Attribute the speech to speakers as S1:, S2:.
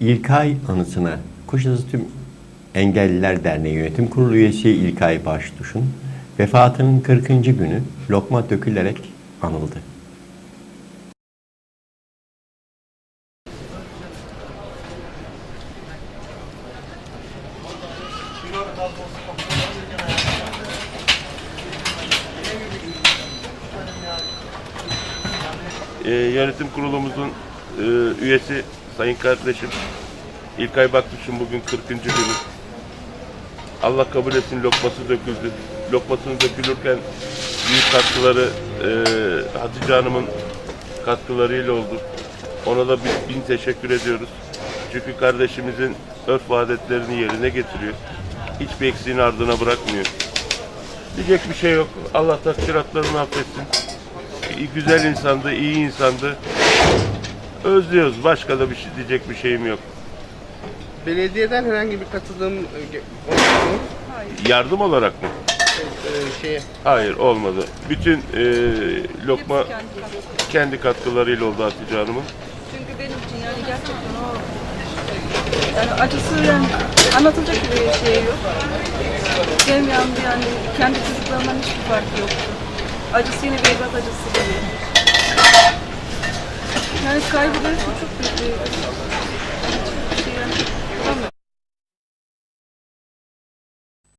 S1: İlkay anısına Kuşadası Tüm Engelliler Derneği Yönetim Kurulu üyesi İlkay Baştuş'un vefatının 40. günü lokma dökülerek anıldı.
S2: Ee, yönetim kurulumuzun e, üyesi sayın kardeşim İlkay Baktuş'un bugün 40. günü. Allah kabul etsin lokması döküldü. Lokmasını dökülürken büyük katkıları e, Hatice Hanım'ın katkılarıyla oldu. Ona da bin, bin teşekkür ediyoruz. Çünkü kardeşimizin örf adetlerini yerine getiriyor. Hiçbir eksiğini ardına bırakmıyor. Diyecek bir şey yok. Allah takdiratlarını affetsin. Güzel insandı, iyi insandı. Özlüyoruz. Başka da bir şey diyecek bir şeyim yok.
S3: Belediyeden herhangi bir katılım e, ge- oldu mu?
S2: Yardım olarak mı?
S3: E, şeye,
S2: Hayır olmadı. Bütün e, lokma kendi katkılarıyla oldu Hatice Hanım'ın.
S4: Çünkü benim için yani gerçekten o yani acısı yani anlatılacak bir şey yok. Benim yanımda yani kendi çocuklarımdan hiçbir farkı yoktu. Acısı yine bir evlat acısı gibi. İçin çok büyük bir